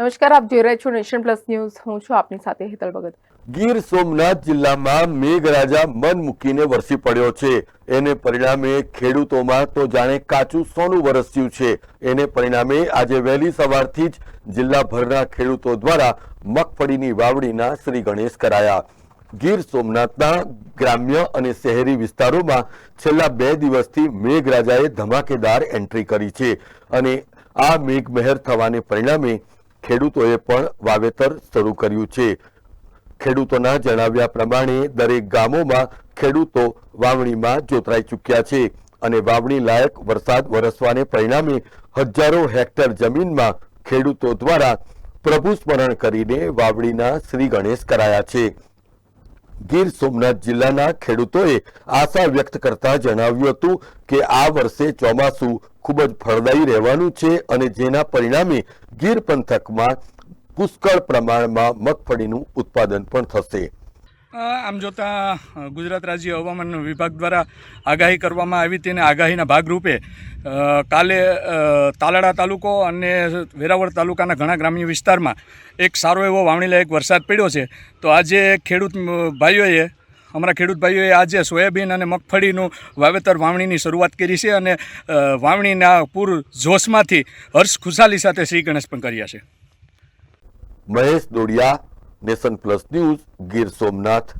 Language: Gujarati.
નમસ્કાર, આપ જોઈ રહ્યા છો નેશન પ્લસ ન્યૂઝ. હું છું આપની સાથે હેતલ ભગત. ગીર સોમનાથ જિલ્લામાં મેઘરાજા મન મૂકીને વરસી પડ્યો છે. એને પરિણામે ખેડૂતોમાં તો જાણે કાચું સોનું વરસ્યું છે. એને પરિણામે આજે વહેલી સવારથી જ જિલ્લાભરના ખેડૂતો દ્વારા મગફળીની વાવણીના શ્રી ગણેશ કરાયા. ગીર સોમનાથના ગ્રામ્ય અને શહેરી વિસ્તારોમાં છેલ્લા બે દિવસથી મેઘરાજાએ ધમાકેદાર એન્ટ્રી કરી છે અને આ મેઘમહેર થવાને પરિણામે ખેડૂતોએ પણ વાવેતર શરૂ કર્યું છે. ખેડૂતોના જણાવ્યા પ્રમાણે, દરેક ગામોમાં ખેડૂતો વાવણીમાં જોતરાઈ ચૂક્યા છે અને વાવણી લાયક વરસાદ વરસવાને પરિણામે હજારો હેક્ટર જમીનમાં ખેડૂતો દ્વારા પ્રભુ સ્મરણ કરીને વાવણીના શ્રી ગણેશ કરાયા છે. ગીર સોમનાથ જિલ્લાના ખેડૂતોએ આશા વ્યક્ત કરતા જણાવ્યું હતું કે આ વર્ષે ચોમાસું ખૂબ જ ફળદાયી રહેવાનું છે અને જેના પરિણામે ગીર પંથકમાં પુષ્કળ પ્રમાણમાં મગફળીનું ઉત્પાદન પણ થશે. આમ જોતાં ગુજરાત રાજ્ય હવામાન વિભાગ દ્વારા આગાહી કરવામાં આવી તેને આગાહીના ભાગરૂપે કાલે તાલાડા તાલુકો અને વેરાવળ તાલુકાના ઘણા ગ્રામ્ય વિસ્તારમાં એક સારો એવો વાવણીલાયક વરસાદ પડ્યો છે. તો આજે ખેડૂત ભાઈઓએ, અમારા ખેડૂત ભાઈઓએ આજે સોયાબીન અને મગફળીનું વાવેતર વાવણીની શરૂઆત કરી છે અને વાવણીના પૂર જોશમાંથી હર્ષ ખુશાલી સાથે શ્રી ગણેશ પણ કર્યા છે. Mahesh Dodiya, nation plus news, Gir Somnath.